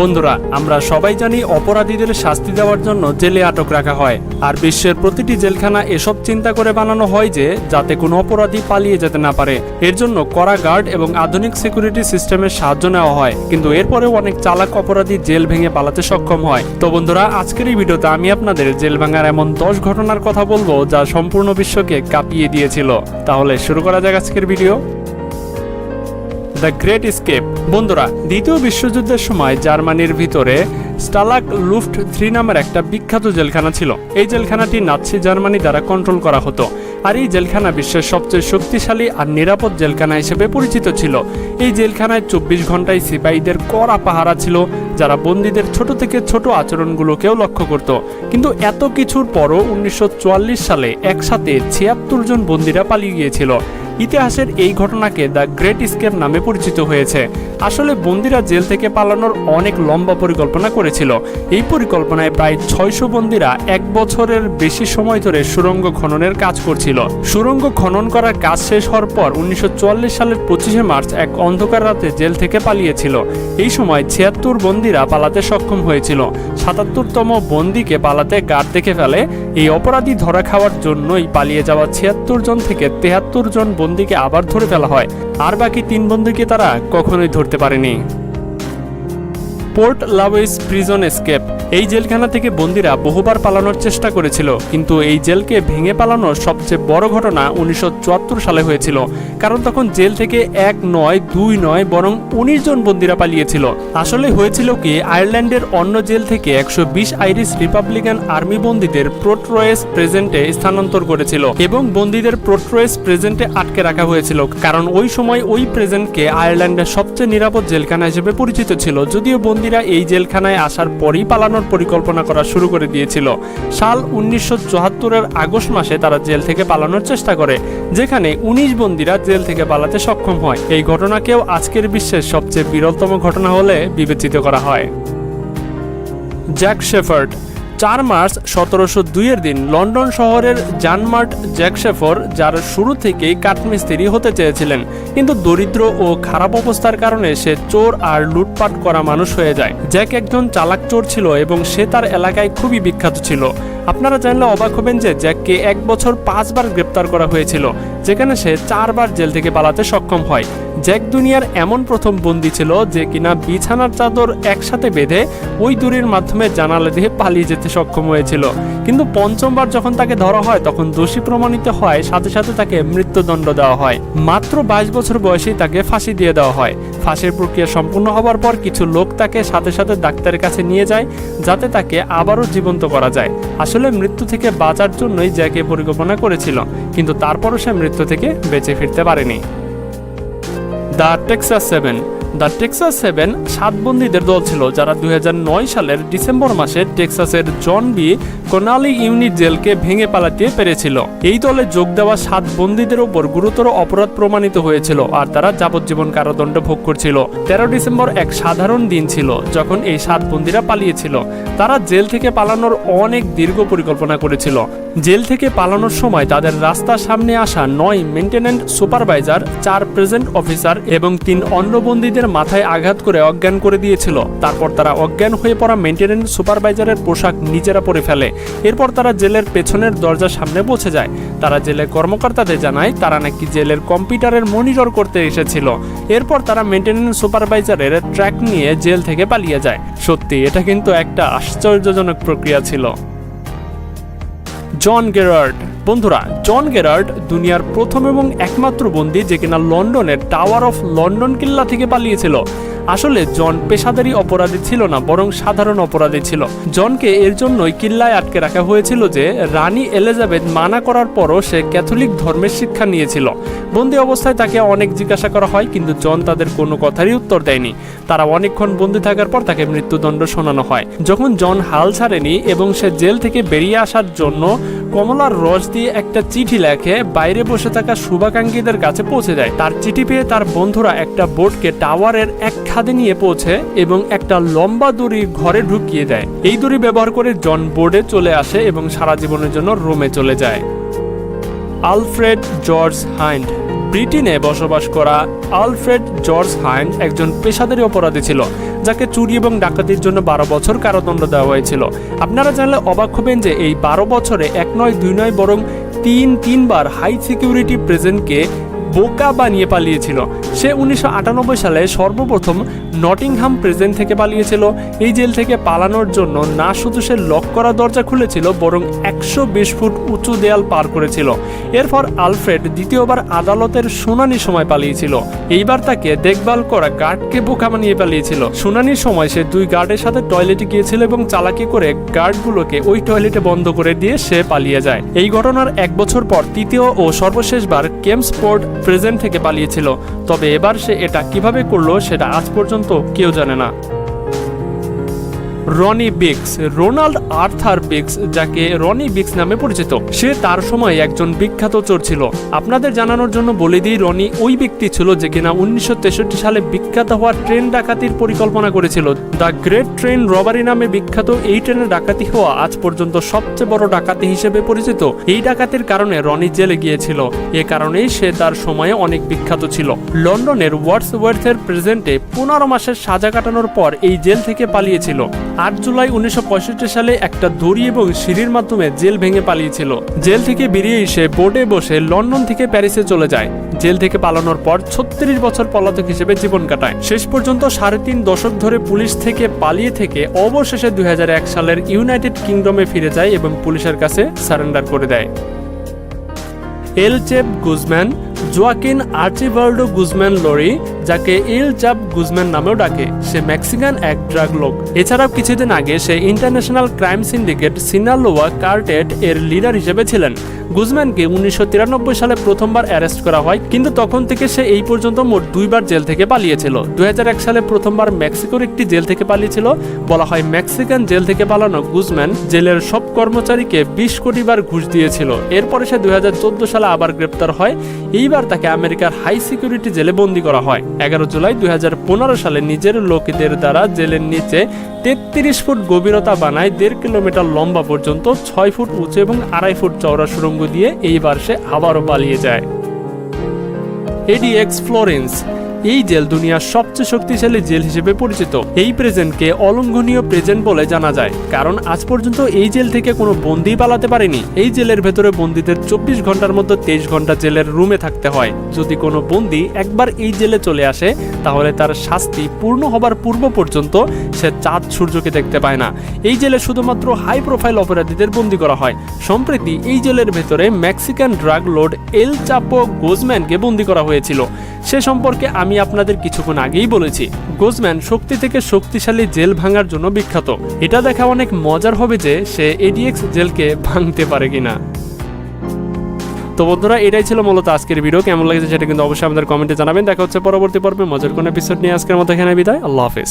বন্ধুরা, আমরা সবাই জানি অপরাধীদের শাস্তি দেওয়ার জন্য জেলে আটক রাখা হয়। আর বিশ্বের প্রতিটি জেলখানা এসব চিন্তা করে বানানো হয় যে, যাতে কোনো অপরাধী পালিয়ে যেতে না পারে। এর জন্য কড়া গার্ড এবং আধুনিক সিকিউরিটি সিস্টেমের সাহায্য নেওয়া হয়। কিন্তু এরপরেও অনেক চালাক অপরাধী জেল ভেঙে পালাতে সক্ষম হয়। তো বন্ধুরা, আজকের এই ভিডিওতে আমি আপনাদের জেল ভাঙার এমন দশ ঘটনার কথা বলব যা সম্পূর্ণ বিশ্বকে কাঁপিয়ে দিয়েছিল। তাহলে শুরু করা যাক আজকের ভিডিও। দ্য গ্রেট স্কেপ বন্ধুরা, দ্বিতীয় বিশ্বযুদ্ধের সময় জার্মানির ভিতরে স্টালাক লুফট থ্রি নামের একটা বিখ্যাত জেলখানা ছিল। এই জেলখানাটি নাৎসি জার্মানি দ্বারা কন্ট্রোল করা হতো। আর এই জেলখানা বিশ্বের সবচেয়ে শক্তিশালী আর নিরাপদ জেলখানা হিসেবে পরিচিত ছিল। এই জেলখানায় চব্বিশ ঘন্টায় সিপাহীদের কড়া পাহারা ছিল, যারা বন্দীদের ছোট থেকে ছোট আচরণগুলোকেও লক্ষ্য করত। কিন্তু এত কিছুর পরও উনিশশো চুয়াল্লিশ সালে একসাথে ছিয়াত্তর জন বন্দীরা পালিয়ে গিয়েছিল। ইতিহাসের এই ঘটনাকে দ্য গ্রেট স্কেপ নামে পরিচিত হয়েছে। আসলে বন্দিরা জেল থেকে পালানোর অনেক লম্বা পরিকল্পনা করেছিল। এই পরিকল্পনায় প্রায় ছয়শো বন্দিরা এক বছরের বেশি সময় ধরে সুরঙ্গ খননের কাজ করছিল। সুরঙ্গ খনন করার কাজ শেষ হওয়ার পর উনিশশো চুয়াল্লিশ সালের পঁচিশে মার্চ এক অন্ধকার রাতে জেল থেকে পালিয়েছিল। এই সময় ছিয়াত্তর বন্দিরা পালাতে সক্ষম হয়েছিল। সাতাত্তরতম বন্দিকে পালাতে গার্ড দেখে ফেলে। এই অপরাধী ধরা খাওয়ার জন্যই পালিয়ে যাওয়া ছিয়াত্তর জন থেকে তেহাত্তর জন বন্দিকে আবার ধরে ফেলা হয়। আর বাকি তিন বন্দীকে তারা কখনোই ধরতে পারেনি। Port Louis prison escape. এই জেলখানা থেকে বন্দিরা বহুবার পালানোর চেষ্টা করেছিল, কিন্তু এই জেলকে ভেঙে পালানোর সবচেয়ে বড় ঘটনা উনিশশো চুয়াত্তর সালে হয়েছিল, কারণ তখন জেল থেকে এক নয়, দুই নয়, বরং উনিশ জন বন্দিরা পালিয়েছিল। আসলে হয়েছিল কি, আয়ারল্যান্ডের অন্য জেল থেকে একশো বিশ আইরিশ রিপাবলিকান আর্মি বন্দীদের প্রোট্রয়েস প্রেজেন্টে স্থানান্তর করেছিল এবং বন্দীদের প্রোট্রয়েস প্রেজেন্টে আটকে রাখা হয়েছিল, কারণ ওই সময় ওই প্রেজেন্টকে আয়ারল্যান্ডের সবচেয়ে নিরাপদ জেলখানা হিসেবে পরিচিত ছিল, যদিও বন্দীরা এই জেলখানায় আসার পরই পালানোর পরিকল্পনা করা শুরু করে দিয়েছিল। সাল উনিশশো চুয়াত্তরের আগস্ট মাসে তারা জেল থেকে পালানোর চেষ্টা করে, যেখানে উনিশ বন্দীরা জেল থেকে পালাতে সক্ষম হয়। এই ঘটনাকেও আজকের বিশ্বের সবচেয়ে বিরলতম ঘটনা হলে বিবেচিত করা হয়। জ্যাক শেফার্ড চার মার্চ সতেরোশো দুইয়ের দিন লন্ডন শহরের জানমার্ট জ্যাকশেফর, যার শুরু থেকেই কাঠমিস্ত্রি হতে চেয়েছিলেন, কিন্তু দরিদ্র ও খারাপ অবস্থার কারণে সে চোর আর লুটপাট করা মানুষ হয়ে যায়। জ্যাক একজন চালাক চোর ছিল এবং সে তার এলাকায় খুবই বিখ্যাত ছিল। আপনারা জানলে অবাক হবেন যে জ্যাককে এক বছর পাঁচবার গ্রেপ্তার করা হয়েছিল, যেখানে সে চারবার জেল থেকে পালাতে সক্ষম হয়। জ্যাক দুনিয়ার এমন প্রথম বন্দী ছিল যে কিনা বিছানার চাদর একসাথে বেঁধে ওই দড়ির মাধ্যমে জানালা দিয়ে পালিয়ে যেতে সক্ষম হয়েছিল। কিন্তু পঞ্চমবার যখন তাকে ধরা হয়, তখন দোষী প্রমাণিত হয় সাথে সাথে তাকে মৃত্যুদণ্ড দেওয়া হয়। মাত্র বাইশ বছর বয়সেই তাকে ফাঁসি দিয়ে দেওয়া হয়। ফাঁসির প্রক্রিয়া সম্পূর্ণ হবার পর কিছু লোক তাকে সাথে সাথে ডাক্তারের কাছে নিয়ে যায়, যাতে তাকে আবারও জীবন্ত করা যায়। আসলে মৃত্যু থেকে বাঁচার জন্যই জ্যাকে পরিকল্পনা করেছিল, কিন্তু তারপরও সে মৃত্যু থেকে বেঁচে ফিরতে পারেনি। The Texas seven the Texas seven সাত বন্দীদের দল ছিল, যারা দুই হাজার নয় সালের ডিসেম্বর মাসে টেক্সাসের জন বি কোনালি ইউনিট জেলকে ভেঙে পালাতে পেরেছিল। এই দলে যোগ দেওয়া সাত বন্দীদের ওপর গুরুতর অপরাধ প্রমাণিত হয়েছিল আর তারা যাবজ্জীবন কারাদণ্ড ভোগ করছিল। তেরো ডিসেম্বর এক সাধারণ দিন ছিল যখন এই সাত বন্দীরা পালিয়েছিল। তারা জেল থেকে পালানোর অনেক দীর্ঘ পরিকল্পনা করেছিল। জেল থেকে পালানোর সময় তাদের রাস্তার সামনে আসা নয় মেনটেন্যান্ট সুপারভাইজার, চার প্রেজেন্ট অফিসার এবং তিন অন্য বন্দীদের মাথায় আঘাত করে অজ্ঞান করে দিয়েছিল। তারপর তারা অজ্ঞান হয়ে পড়া মেনটেন্যান্ট সুপারভাইজারের পোশাক নিজেরা পরে ফেলে। এরপর তারা জেলের পেছনের দরজার সামনে পৌঁছে যায়। তারা জেলের কর্মকর্তাদের জানায়, তারা নাকি জেলের কম্পিউটারের মনিটর করতে এসেছিল। এরপর তারা মেনটেন্যান্স সুপারভাইজারের ট্র্যাক নিয়ে জেল থেকে পালিয়ে যায়। সত্যি, এটা কিন্তু একটা আশ্চর্যজনক প্রক্রিয়া ছিল। জন গেরার্ড বন্ধুরা, জন গেরার্ড দুনিয়ার প্রথম এবং একমাত্র বন্দী যে কিনা লন্ডনের টাওয়ার অফ লন্ডন কিল্লা থেকে পালিয়েছিল। আসলে জন পেশাদারি অপরাধী ছিল না, বরং সাধারণ অপরাধী ছিল। জনকে এর জন্যই কিল্লায় আটকে রাখা হয়েছিল যে, রানী এলিজাবেথ মানা করার পরও সে ক্যাথলিক ধর্মের শিক্ষা নিয়েছিল। বন্দি অবস্থায় তাকে অনেক জিজ্ঞাসা করা হয়, কিন্তু জন তাদের কোনো কথারই উত্তর দেয়নি। তারা অনেকক্ষণ বন্দি থাকার পর তাকে মৃত্যুদণ্ড শোনানো হয়। যখন জন হাল ছাড়েনি এবং সে জেল থেকে বেরিয়ে আসার জন্য কমলার রস দিয়ে একটা চিঠি লেখে, বাইরে বসে থাকা শুভাকাঙ্ক্ষীদের কাছে পৌঁছে যায়। তার চিঠি পেয়ে তার বন্ধুরা একটা বোটকে টাওয়ারের এক খাদে নিয়ে পৌঁছে এবং একটা লম্বা দড়ি ঘরে ঢুকিয়ে দেয়। এই দড়ি ব্যবহার করে জন বোর্ডে চলে আসে এবং সারা জীবনের জন্য রোমে চলে যায়। আলফ্রেড জর্জ হাইন্ড, ব্রিটেনে বসবাস করা আলফ্রেড জর্জ হাইন একজন পেশাদারী অপরাধী ছিল, যাকে চুরি এবং ডাকাতির জন্য বারো বছর কারাদণ্ড দেওয়া হয়েছিল। আপনারা জানলে অবাক হবেন যে এই বারো বছরে এক নয়, দুই নয়, বরং তিন, তিনবার হাই সিকিউরিটি প্রেজেন্টকে বোকা বানিয়ে পালিয়েছিল। সে উনিশশো আটানব্বই সালে সর্বপ্রথম নটিংহাম প্রেজেন্ট থেকে পালিয়েছিল। এই জেল থেকে পালানোর জন্য না শুধু সে লক করা দরজা খুলেছিল, বরং একশো বিশ ফুট উঁচু দেয়াল পার করেছিল। এরপর আলফ্রেড দ্বিতীয়বার আদালতের শুনানির সময় পালিয়েছিল। এইবার তাকে দেখভাল করা গার্ডকে বোকা বানিয়ে পালিয়েছিল। শুনানির সময় সে দুই গার্ডের সাথে টয়লেটে গিয়েছিল এবং চালাকি করে গার্ডগুলোকে ওই টয়লেটে বন্ধ করে দিয়ে সে পালিয়ে যায়। এই ঘটনার এক বছর পর তৃতীয় ও সর্বশেষবার কেমসপোর্ট প্রেজেন্ট থেকে পালিয়েছিল। তবে এবার সে এটা কীভাবে করল, সেটা আজ পর্যন্ত কেউ জানে না। Ronnie Biggs, Ronald Arthur Biggs, যাকে রনি বিক্স নামে পরিচিত। সে তার সময় একজন বিখ্যাত চোর ছিল। আপনাদের জানানোর জন্য বলে দিই, রনি ওই ব্যক্তি ছিল যে কিনা উনিশশো তেষট্টি সালে বিখ্যাত হওয়া ট্রেন ডাকাতির পরিকল্পনা করেছিল। দ্য গ্রেট ট্রেন রবারি নামে বিখ্যাত এই ট্রেনে ডাকাতি হওয়া আজ পর্যন্ত সবচেয়ে বড় ডাকাতি হিসেবে পরিচিত। এই ডাকাতির কারণে রনি জেলে গিয়েছিল। এ কারণেই সে তার সময়ে অনেক বিখ্যাত ছিল। লন্ডনের ওয়ার্ডসওয়ার্থের প্রেজেন্টে পনেরো মাসের সাজা কাটানোর পর এই জেল থেকে পালিয়েছিল। আট জুলাই উনিশশো পঁয়ষট্টি সালে একটা দড়ি এবং সিঁড়ির মাধ্যমে জেল ভেঙে পালিয়েছিল। জেল থেকে বেরিয়ে এসে বোর্ডে বসে লন্ডন থেকে প্যারিসে চলে যায়। জেল থেকে পালানোর পর ছত্রিশ বছর পলাতক হিসেবে জীবন কাটায়। শেষ পর্যন্ত সাড়ে তিন দশক ধরে পুলিশ থেকে পালিয়ে থেকে অবশেষে দুই হাজার এক সালের ইউনাইটেড কিংডমে ফিরে যায় এবং পুলিশের কাছে সারেন্ডার করে দেয়। El Chapo Guzman Joaquin Archivaldo Guzman Loera, যাকে ইল চাপ গুজম্যান নামেও ডাকে, সে মেক্সিকান এক ড্রাগ লোক। এছাড়াও কিছুদিন আগে সে international crime syndicate Sinaloa cartel এর লিডার হিসেবে ছিলেন। গুজম্যানকে উনিশশো সালে প্রথমবার অ্যারেস্ট করা হয়, কিন্তু তখন থেকে সে এই পর্যন্ত মোট দুইবার জেল থেকে পালিয়েছিল। দুই হাজার এক সালে প্রথমবার মেক্সিকোর একটি জেল থেকে পালিয়েছিল। বলা হয় মেক্সিকান জেল থেকে পালানো গুজম্যান জেলের সব কর্মচারীকে বিশ কোটি বার ঘুষ দিয়েছিল। এরপরে সে দুই হাজার চোদ্দ সালে আবার গ্রেপ্তার হয়। এইবার তাকে আমেরিকার হাই সিকিউরিটি জেলে বন্দী করা হয়। এগারো জুলাই দুই সালে নিজের লোকেদের দ্বারা জেলের নিচে তেত্রিশ ফুট গভীরতা বানায় দেড় কিলোমিটার লম্বা পর্যন্ত ছয় ফুট উঁচু এবং আড়াই ফুট চওড়া সুরঙ্গ দিয়ে এইবার সে আবারও পালিয়ে যায়। এডি এক্স ফ্লোরেন্স এই জেল দুনিয়ার সবচেয়ে শক্তিশালী জেল হিসেবে পরিচিত। এই প্রেজেন্টকে অলঙ্ঘনীয় প্রেজেন্ট বলে জানা যায়। কারণ আজ পর্যন্ত এই জেল থেকে কোনো বন্দি পালাতে পারেনি। এই জেলের ভেতরে বন্দীদের চব্বিশ ঘণ্টার মধ্যে তেইশ ঘণ্টা জেলের রুমে থাকতে হয়। যদি কোনো বন্দি একবার এই জেলে চলে আসে, তাহলে তার শাস্তি পূর্ণ হবার পূর্ব পর্যন্ত সে চাঁদ সূর্যকে দেখতে পায় না। এই জেলে শুধুমাত্র হাই প্রোফাইল অপরাধীদের বন্দি করা হয়। সম্প্রতি এই জেলের ভেতরে মেক্সিকান ড্রাগ লোড এল চাপো গোজম্যানকে বন্দি করা হয়েছিল। সে সম্পর্কে আমি আপনাদের কিছুক্ষণ আগেই বলেছি, গোজম্যান শক্তি থেকে শক্তিশালী জেল ভাঙার জন্য বিখ্যাত। এটা দেখা অনেক মজার হবে যে সে এডিএক্স জেলকে ভাঙতে পারে কিনা। তো বন্ধুরা, এটাই ছিল মূলত আজকের ভিডিও। কেমন লাগছে সেটা কিন্তু অবশ্যই আমাদের কমেন্টে জানাবেন। দেখা হচ্ছে পরবর্তী পর্বে। মজার কোনো এপিসোড নিয়ে আজকের মতো এখানে বিদায়। আল্লাহ হাফেজ।